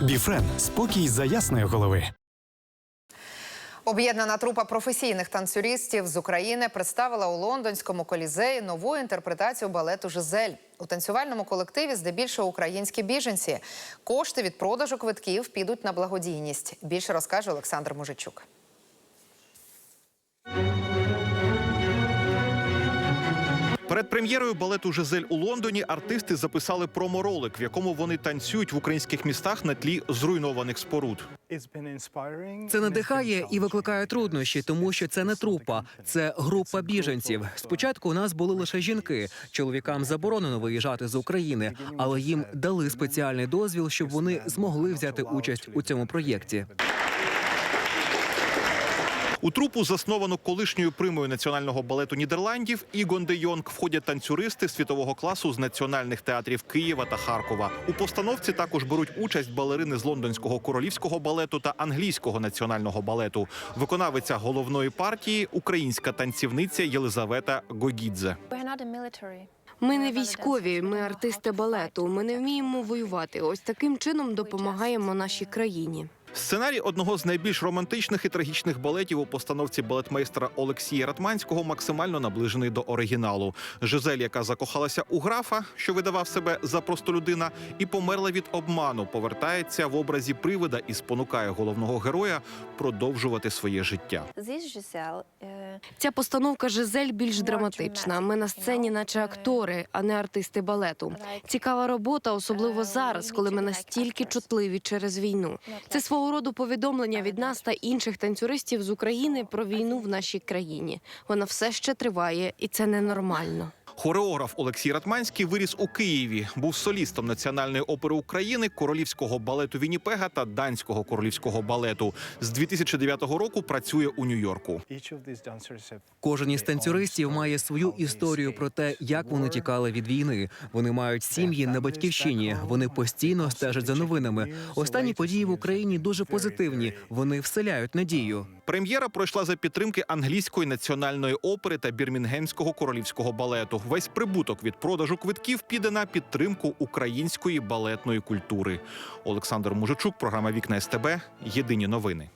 Біфрен спокій за ясної голови. Об'єднана трупа професійних танцюристів з України представила у лондонському колізеї нову інтерпретацію балету Жизель. У танцювальному колективі здебільшого українські біженці. Кошти від продажу квитків підуть на благодійність. Більше розкаже Олександр Мужичук. Перед прем'єрою балету Жизель у Лондоні артисти записали проморолик, в якому вони танцюють в українських містах на тлі зруйнованих споруд. Це надихає і викликає труднощі, тому що це не трупа, це група біженців. Спочатку у нас були лише жінки. Чоловікам заборонено виїжджати з України, але їм дали спеціальний дозвіл, щоб вони змогли взяти участь у цьому проєкті. У трупу, засновано колишньою примою національного балету Нідерландів, Ігон де Йонг входять танцюристи світового класу з національних театрів Києва та Харкова. У постановці також беруть участь балерини з лондонського королівського балету та англійського національного балету. Виконавиця головної партії українська танцівниця Єлизавета Гогідзе. Ми не військові, ми артисти балету. Ми не вміємо воювати. Ось таким чином допомагаємо нашій країні. Сценарій одного з найбільш романтичних і трагічних балетів у постановці балетмейстера Олексія Ратманського максимально наближений до оригіналу. Жизель, яка закохалася у графа, що видавав себе за простолюдина, і померла від обману, повертається в образі привида і спонукає головного героя продовжувати своє життя. Ця постановка Жизель більш драматична. Ми на сцені, наче актори, а не артисти балету. Цікава робота, особливо зараз, коли ми настільки чутливі через війну. Це свого роду повідомлення від нас та інших танцюристів з України про війну в нашій країні. Вона все ще триває, і це ненормально. Хореограф Олексій Ратманський виріс у Києві, був солістом Національної опери України, королівського балету Вінніпега та данського королівського балету. З 2009 року працює у Нью-Йорку. Кожен із танцюристів має свою історію про те, як вони тікали від війни. Вони мають сім'ї на батьківщині. Вони постійно стежать за новинами. Останні події в Україні дуже позитивні. Вони вселяють надію. Прем'єра пройшла за підтримки англійської національної опери та бірмінгемського королівського балету. Весь прибуток від продажу квитків піде на підтримку української балетної культури. Олександр Мужичук, програма Вікна СТБ. Єдині новини.